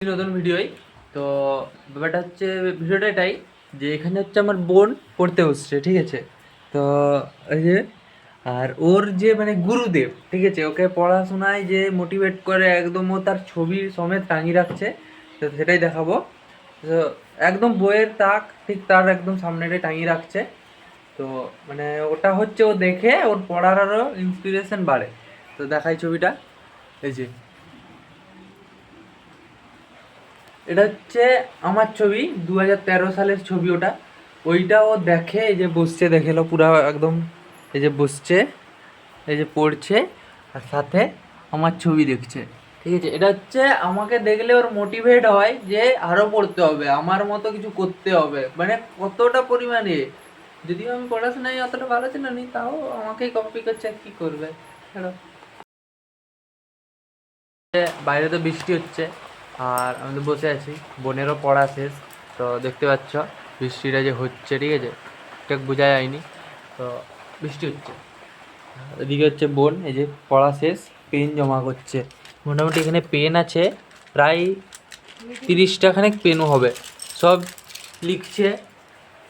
নতুন ভিডিওই। তো ব্যাপারটা হচ্ছে ভিডিওটা এটাই যে এখানে হচ্ছে আমার বোন পড়তে বসছে, ঠিক আছে? তো এই যে, আর ওর যে মানে গুরুদেব, ঠিক আছে? ওকে পড়াশোনায় যে মোটিভেট করে একদম ও তার ছবি সমেত টাঙিয়ে রাখছে, তো সেটাই দেখাবো। তো একদম বইয়ের তাক, ঠিক তার একদম সামনেটাই টাঙিয়ে রাখছে। তো মানে ওটা হচ্ছে ও দেখে ওর পড়ার আরও ইন্সপিরেশন বাড়ে। তো দেখাই ছবিটা। এই যে। এটা হচ্ছে আমার ছবি দু হাজার তেরো সালের ছবি ওটা। ওইটা ও দেখে এই যে বসছে দেখেলো পুরো একদম এই যে বসছে, এই যে পড়ছে, আর সাথে আমার ছবি দেখছে। ঠিক আছে, এটা হচ্ছে আমাকে দেখলে ওর মোটিভেট হয় যে আরও পড়তে হবে, আমার মতো কিছু করতে হবে। মানে কতটা পরিমাণে? যদিও আমি পড়াশোনায় অতটা ভালো ছিল না, তাও আমাকেই কপি করছে কি করবে? বাইরে তো বৃষ্টি হচ্ছে। আর আমি তো বসে আছি, বোনেরও পড়া শেষ, তো দেখতে পাচ্ছ, বৃষ্টিটা যে হচ্ছে, ঠিক আছে? ঠিক বোঝা যায়নি, তো বৃষ্টি হচ্ছে। এদিকে হচ্ছে বোন, এই যে পড়া শেষ, পেন জমা করছে। মোটামুটি এখানে পেন আছে, প্রায় তিরিশটা খানেক পেনও হবে। সব লিখছে,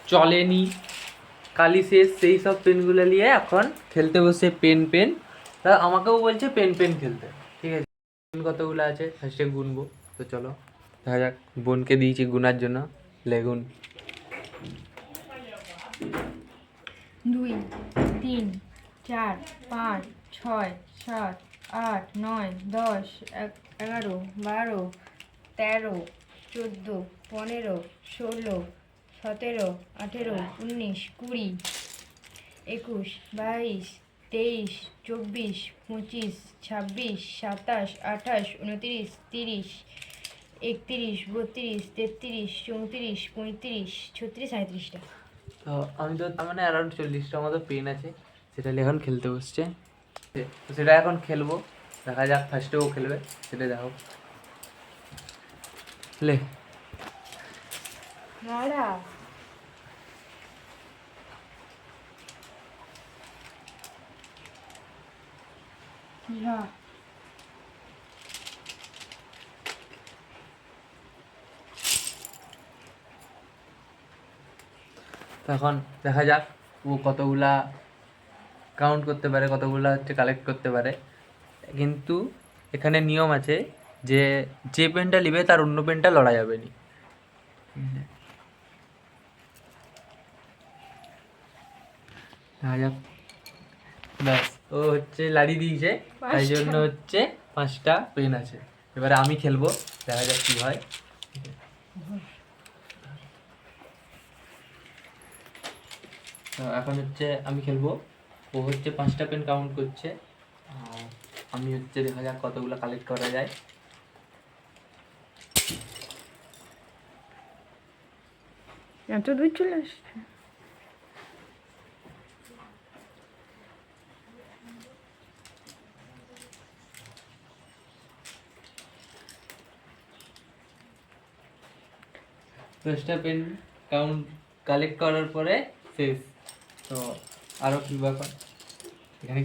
চলেনি, কালি শেষ, সেই সব পেনগুলো নিয়ে এখন খেলতে বসে পেন পেন। তা আমাকেও বলছে, পেন পেন খেলতে। ঠিক আছে, পেন কতগুলো আছে ফার্স্টে গুনবো। তো চলো, দেখা যাক, বোনকে দিয়েছি গুনার জন্য, লেগুন। দুই, তিন, চার, পাঁচ, ছয়, সাত, আট, নয়, দশ এগারো, বারো, তেরো, চোদ্দ, পনেরো, ষোলো, সতেরো, আঠেরো, উনিশ, কুড়ি, একুশ, বাইশ তেইশ চব্বিশ পঁচিশ ছাব্বিশ সাতাশ আঠাশ উনতিরিশ তিরিশ একত্রিশ বত্রিশ তেত্রিশ চৌত্রিশ পঁয়ত্রিশ ছত্রিশ সাঁত্রিশটা তো আমি তো তার মানে অ্যারাউন্ড চল্লিশটার মতো পেন আছে। সেটা এখন খেলতে বসছে। তো সেটা এখন খেলব। দেখা যাক ফার্স্টে ও খেলবে সেটা দেখো। লে। নাড়া যা এখন দেখা যাক ও কতগুলা কাউন্ট করতে পারে, কতগুলা হচ্ছে কালেক্ট করতে পারে। কিন্তু এখানে নিয়ম আছে যে যে পেনটা নিবে তার অন্য পেনটা লড়া যাবে নি। দেখা যাক। ব্যাস। ও হচ্ছে লাড়ি দিয়েছে তাই জন্য হচ্ছে পাঁচটা পেন আছে। এবারে আমি খেলব দেখা যাক কি হয়। তো এখন হচ্ছে আমি খেলব। ও হচ্ছে পাঁচটা পেন কাউন্ট করছে। আমি হচ্ছে দেখা যাক কতগুলো কালেক্ট করা যায়। এত দূর চলে আসছে? দশটা পেন কাউন্ট কালেক্ট করার পরে শেষ। তো আরও কী ব্যাপার? এখানে